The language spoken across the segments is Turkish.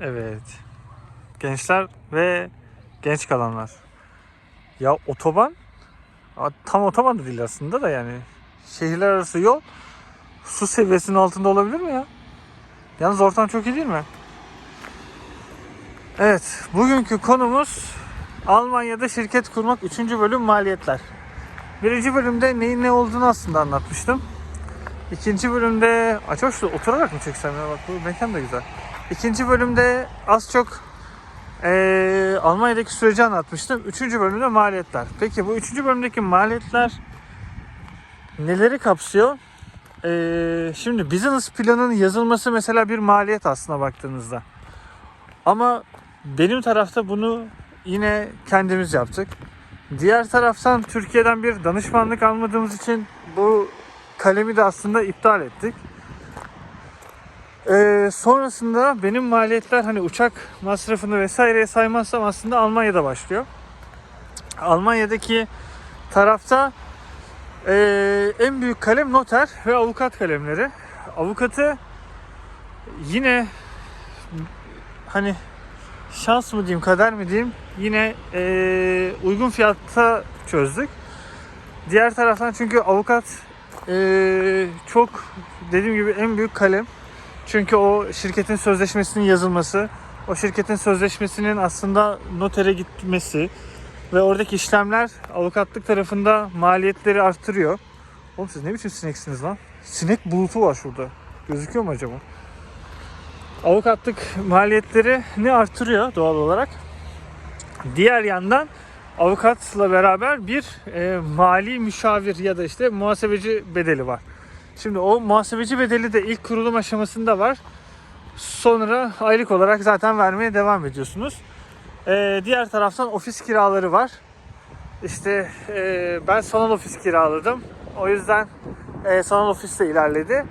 Evet. Gençler ve genç kalanlar. Ya otoban tam otoban da değil aslında da yani şehirler arası yol su seviyesinin altında olabilir mi ya? Yalnız ortam çok iyi değil mi? Evet, bugünkü konumuz Almanya'da şirket kurmak 3. bölüm maliyetler. Birinci bölümde neyin ne olduğunu aslında anlatmıştım. İkinci bölümde acaba oturarak mı çeksem ya bak bu mekan da güzel. İkinci bölümde az çok eee, Almanya'daki süreci anlatmıştım. Üçüncü bölümde maliyetler. Peki bu üçüncü bölümdeki maliyetler neleri kapsıyor? Eee, şimdi business planının yazılması mesela bir maliyet aslına baktığınızda. Ama benim tarafta bunu yine kendimiz yaptık. Diğer taraftan Türkiye'den bir danışmanlık almadığımız için bu kalemi de aslında iptal ettik. Ee, sonrasında benim maliyetler hani uçak masrafını vesaireye saymazsam aslında Almanya'da başlıyor. Almanya'daki tarafta ee, en büyük kalem noter ve avukat kalemleri. Avukatı yine hani şans mı diyeyim kader mi diyeyim yine ee, uygun fiyatta çözdük. Diğer taraftan çünkü avukat ee, çok dediğim gibi en büyük kalem. Çünkü o şirketin sözleşmesinin yazılması, o şirketin sözleşmesinin aslında notere gitmesi ve oradaki işlemler avukatlık tarafında maliyetleri arttırıyor. Oğlum siz ne biçim sineksiniz lan? Sinek bulutu var şurada. Gözüküyor mu acaba? Avukatlık maliyetleri ne artırıyor doğal olarak? Diğer yandan avukatla beraber bir e, mali müşavir ya da işte muhasebeci bedeli var. Şimdi o muhasebeci bedeli de ilk kurulum aşamasında var. Sonra aylık olarak zaten vermeye devam ediyorsunuz. E, diğer taraftan ofis kiraları var. İşte e, ben sanal ofis kiraladım. O yüzden e, sanal ofis de ilerledi.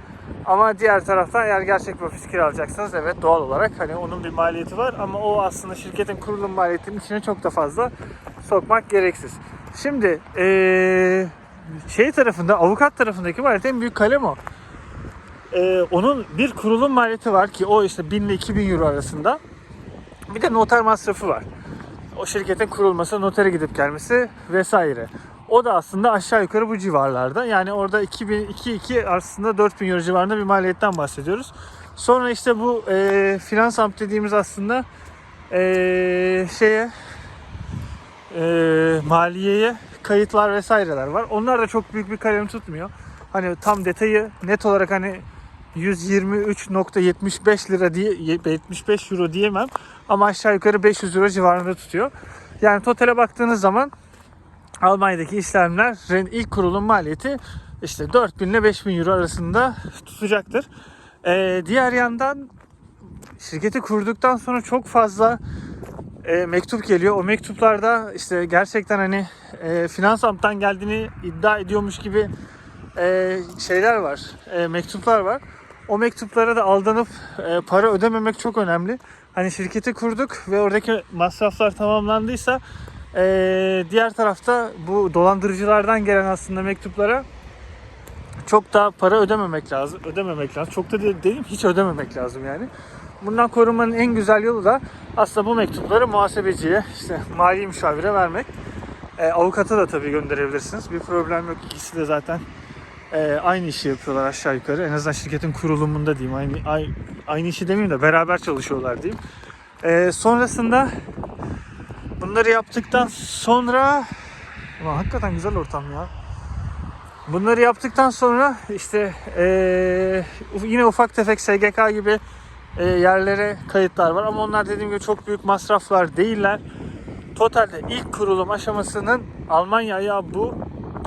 Ama diğer taraftan eğer gerçek bir ofis kiralayacaksanız evet doğal olarak hani onun bir maliyeti var ama o aslında şirketin kurulum maliyetinin içine çok da fazla sokmak gereksiz. Şimdi eee, şey tarafında avukat tarafındaki maliyet en büyük kalem o. Eee, onun bir kurulum maliyeti var ki o işte 1000 ile 2000 euro arasında. Bir de noter masrafı var. O şirketin kurulması, notere gidip gelmesi vesaire. O da aslında aşağı yukarı bu civarlarda. Yani orada 2000 2 aslında 4000 euro civarında bir maliyetten bahsediyoruz. Sonra işte bu e, finans amp dediğimiz aslında e, şeye e, maliyeye kayıtlar vesaireler var. Onlar da çok büyük bir kalem tutmuyor. Hani tam detayı net olarak hani 123.75 lira diye 75 euro diyemem ama aşağı yukarı 500 euro civarında tutuyor. Yani totale baktığınız zaman Almanya'daki işlemlerin ilk kurulum maliyeti işte 4000 ile 5000 euro arasında tutacaktır. Ee, diğer yandan şirketi kurduktan sonra çok fazla e, mektup geliyor. O mektuplarda işte gerçekten hani e, finans amptan geldiğini iddia ediyormuş gibi e, şeyler var, e, mektuplar var. O mektuplara da aldanıp e, para ödememek çok önemli. Hani şirketi kurduk ve oradaki masraflar tamamlandıysa e, diğer tarafta bu dolandırıcılardan gelen aslında mektuplara çok da para ödememek lazım. Ödememek lazım. Çok da de- dedim hiç ödememek lazım yani. Bundan korunmanın en güzel yolu da aslında bu mektupları muhasebeciye, işte mali müşavire vermek. E, avukata da tabii gönderebilirsiniz. Bir problem yok. İkisi de zaten e, aynı işi yapıyorlar aşağı yukarı. En azından şirketin kurulumunda diyeyim. Aynı, aynı, aynı işi demeyeyim de beraber çalışıyorlar diyeyim. E, sonrasında bunları yaptıktan sonra Ulan hakikaten güzel ortam ya. Bunları yaptıktan sonra işte eee, yine ufak tefek SGK gibi eee, yerlere kayıtlar var ama onlar dediğim gibi çok büyük masraflar değiller. Totalde ilk kurulum aşamasının Almanya ayağı bu.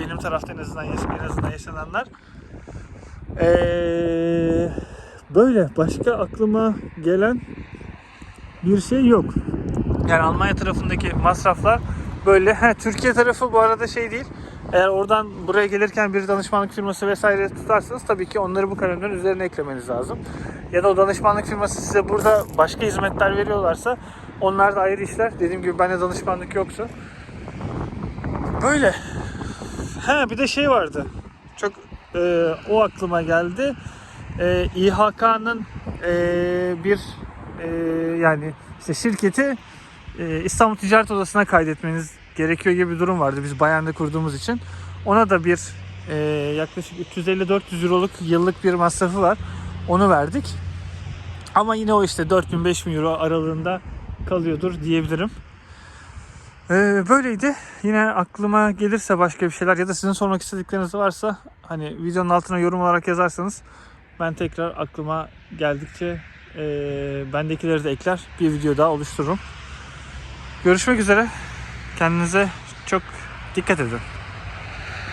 Benim tarafta en azından, en azından yaşananlar. Eee, böyle başka aklıma gelen bir şey yok. Yani Almanya tarafındaki masraflar böyle. Türkiye tarafı bu arada şey değil. Eğer oradan buraya gelirken bir danışmanlık firması vesaire tutarsanız tabii ki onları bu kalemlerin üzerine eklemeniz lazım. Ya da o danışmanlık firması size burada başka hizmetler veriyorlarsa onlar da ayrı işler. Dediğim gibi bende danışmanlık yoksa. Böyle. Ha bir de şey vardı. Çok e, o aklıma geldi. E, İHK'nın e, bir e, yani işte şirketi e, İstanbul Ticaret Odası'na kaydetmeniz gerekiyor gibi bir durum vardı biz Bayern'de kurduğumuz için. Ona da bir e, yaklaşık 350-400 euroluk yıllık bir masrafı var. Onu verdik. Ama yine o işte 4000-5000 euro aralığında kalıyordur diyebilirim. Ee, böyleydi. Yine aklıma gelirse başka bir şeyler ya da sizin sormak istedikleriniz varsa hani videonun altına yorum olarak yazarsanız ben tekrar aklıma geldikçe e, bendekileri de ekler bir video daha oluştururum. Görüşmek üzere. Kendinize çok dikkat edin.